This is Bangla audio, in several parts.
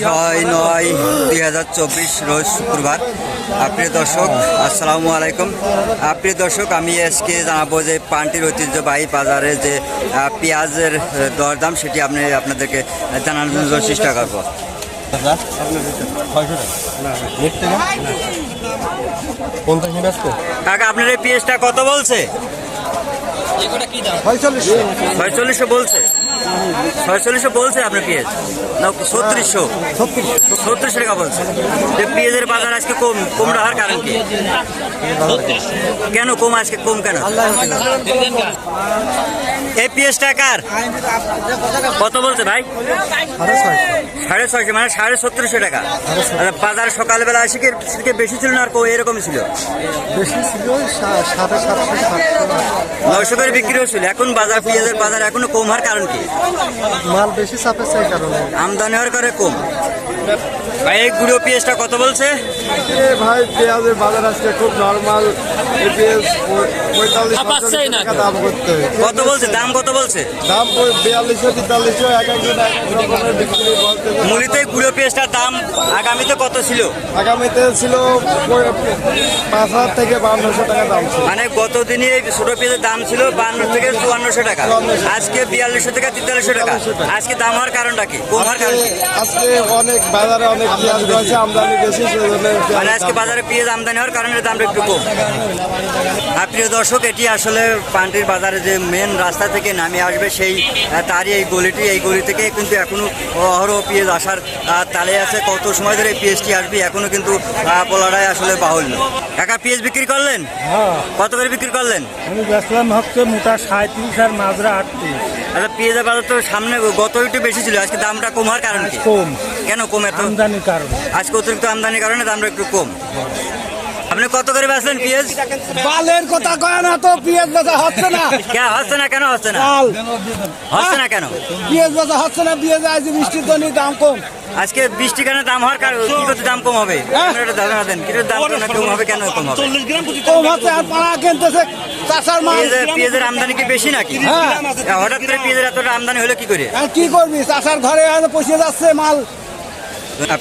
ছয় নয় দুই হাজার চব্বিশ রোজ শুক্রবার। প্রিয় দর্শক আসসালামু আলাইকুম। প্রিয় দর্শক আমি আজকে জানাব যে পান্টির ঐতিহ্যবাহী বাজারে যে পেঁয়াজের দরদাম সেটি আপনি আপনাদেরকে জানানোর চেষ্টা করব। কাকা আপনার এই পেঁয়াজটা কত বলছে? ছয়চল্লিশশো বলছে। ছয়চল্লিশশো বলছে আপনার পেঁয়াজ। না ছত্রিশশো? ছত্রিশশো টাকা বলছে। যে পেঁয়াজের বাজার আজকে কম কম রাখার কারণ কি? কেন কম, আজকে কম কেন? এই পেঁয়াজটা কার? কত বলছে ভাই? সাড়ে ছয়শো মানে সাড়ে সত্তরশো টাকা। আর বাজার সকালবেলা এসে কি বেশি ছিল না আর কো- এরকমই ছিল? বেশি ছিল নয়শো করে বিক্রি হচ্ছিল। এখন বাজার পেঁয়াজের বাজার এখনও কম হওয়ার কারণ কি? মাল বেশি কারণে। আমদানি হওয়ার করে কম। ভাই এই গুঁড়ো পেঁয়াজটা কত বলছে? ভাই পেঁয়াজের বাজার আজকে খুব নর্মাল কত বলছে? দাম কত বলছে? দাম বিয়াল্লিশশো তেতাল্লিশশো এক একজন এক এক রকমের বিক্রি বলতে মুড়িতে গুঁড়ো পেঁয়াজটার দাম আগামীতে কত ছিল? আগামীতে ছিল পাঁচ হাজার থেকে বাউন্নশো টাকা দাম ছিল। মানে গত দিনে এই ছোট পেঁয়াজের দাম ছিল বান্ন থেকে চুয়ান্নশো টাকা। আজকে বিয়াল্লিশশো থেকে তেতাল্লিশশো টাকা। আজকে দাম হওয়ার কারণটা কি? কম হওয়ার কারণ আজকে অনেক বাজারে অনেক পেঁয়াজ রয়েছে আমদানি বেশি মানে আজকে বাজারে পেঁয়াজ আমদানি হওয়ার কারণে দামটা একটু কম। আর প্রিয় দর্শক এটি আসলে পান্টির বাজারে যে মেন রাস্তা থেকে নামে আসবে সেই তারই এই গলিটি এই গলি থেকে কিন্তু এখনও অহরহ পেঁয়াজ আসার আহ, তালে আছে কত সময় ধরে পিএসটি পেঁয়াজটি আসবে এখনও কিন্তু বলাটাই আসলে বাহুল্য একা পেঁয়াজ বিক্রি করলেন? হ্যাঁ। কত করে বিক্রি করলেন? আমি বেচলাম হচ্ছে মোটা সাঁত্রিশ আর মাজরা আটত্রিশ। আচ্ছা পেঁয়াজের বাজার তো সামনে গত একটু বেশি ছিল আজকে দামটা কম হওয়ার কারণ কি? কম। কেন কম এত? আমদানির কারণ। আজকে অতিরিক্ত আমদানির কারণে দামটা একটু কম। আপনি কত করে বেচলেন পেঁয়াজ? বালের কথা কয় না তো পেঁয়াজ বেচা হচ্ছে না। কেন হচ্ছে না কেন হচ্ছে না? বাল। হচ্ছে না কেন? পেঁয়াজ বেচা হচ্ছে না পেঁয়াজ আজ বৃষ্টির জন্য দাম কম। আজকে বৃষ্টি কেন দাম হওয়ার কারণ কি করতে দাম কম হবে? একটা ধারণা দেন কিন্তু দাম কম হবে কেন কম হবে? কম হচ্ছে আর পাড়া কিনতেছে চাষার মাল। পেঁয়াজের পেঁয়াজের আমদানি কি বেশি নাকি? হ্যাঁ। হঠাৎ করে পেঁয়াজের এতটা আমদানি হলো কি করে? কি করবি? চাষার ঘরে পৌঁছে যাচ্ছে মাল।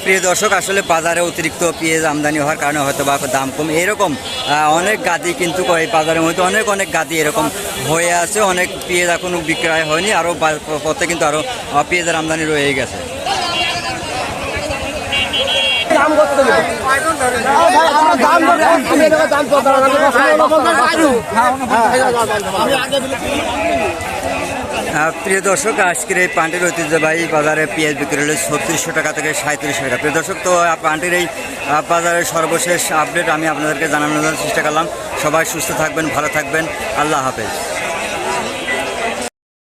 প্রিয় দর্শক, আসলে বাজারে অতিরিক্ত পেঁয়াজ আমদানি হওয়ার কারণে হয়তো বা দাম কম। এরকম অনেক গাদি কিন্তু এই বাজারের মধ্যে অনেক অনেক গাদি এরকম হয়ে আছে। অনেক পেঁয়াজ এখনও বিক্রয় হয়নি আরও পথে কিন্তু আরও পেঁয়াজের আমদানি রয়ে গেছে। প্রিয় দর্শক, আজকের এই পান্টির ঐতিহ্যবাহী বাজারে পেঁয়াজ বিক্রি হলো ছত্রিশশো টাকা থেকে সাঁত্রিশশো টাকা। প্রিয় দর্শক, তো পান্টির এই বাজারের সর্বশেষ আপডেট আমি আপনাদেরকে জানানোর চেষ্টা করলাম। সবাই সুস্থ থাকবেন, ভালো থাকবেন। আল্লাহ হাফেজ।